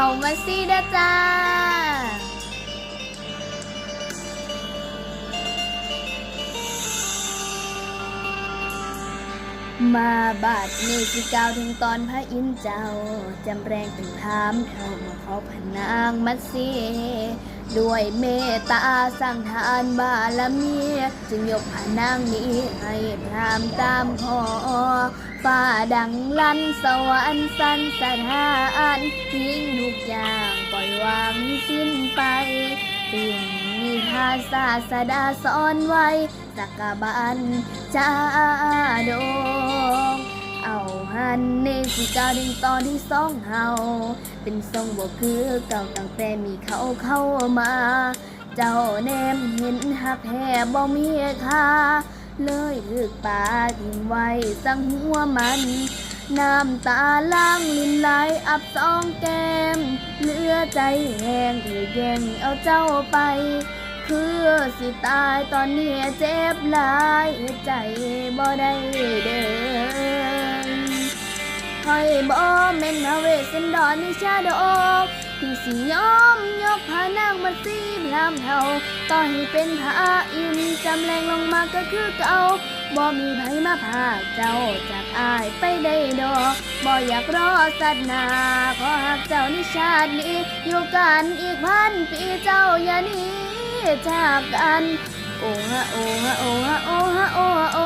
เขามาซี่ด้จ้า มาบาดนี้สิกล่าวถึงตอนพระอินทร์เจ้า จำแรงถึงถามเท่ามาขอพนางมัตสีด้วยเมตตาสร้างทานบารมี จึงยกพนางนี้ให้พรามตามขอฟ้าดังลั่นสวรรค์สันสถานทิ้งทุกอย่างปล่อยวางสิ้นไปเพียงมีภาษาสดาสอนไว้ สักบันจาดงเอาหันในสิกาดึงตอนที่สองเฮาเป็นทรงบ่คือเก่าตั้งแต่มีเขาเข้ามา เจ้าแนมเห็นหักแห่บ่มีค่าเลยถึกป่าทิ้งไว้สังหัวมันน้ำตาล้างลินไหลอับสองแก้ม เหลือใจแห้งที่แย่งเอาเจ้าไป คือสิตายตอนนี้เจ็บหลายใจบ่ได้เดินคอยบ่แม่นมาเวสันดอนนิชาดอกที่สิยอมยกพานางมาสีพรามเท่าต่อให้เป็นพระอินจำแรงลงมาก็คือเก่าบ่มีไผมาพาเจ้าจากอายไปได้ดอกบ่อยากรอสัตว์นาขอหักเจ้านิชาตินี้อยู่กันอีกพันปีเจ้าอย่าหนี จากกัน โอ้ฮะโอ้ฮะโอ้ฮะโอ้ฮะโอ้ฮะโอ้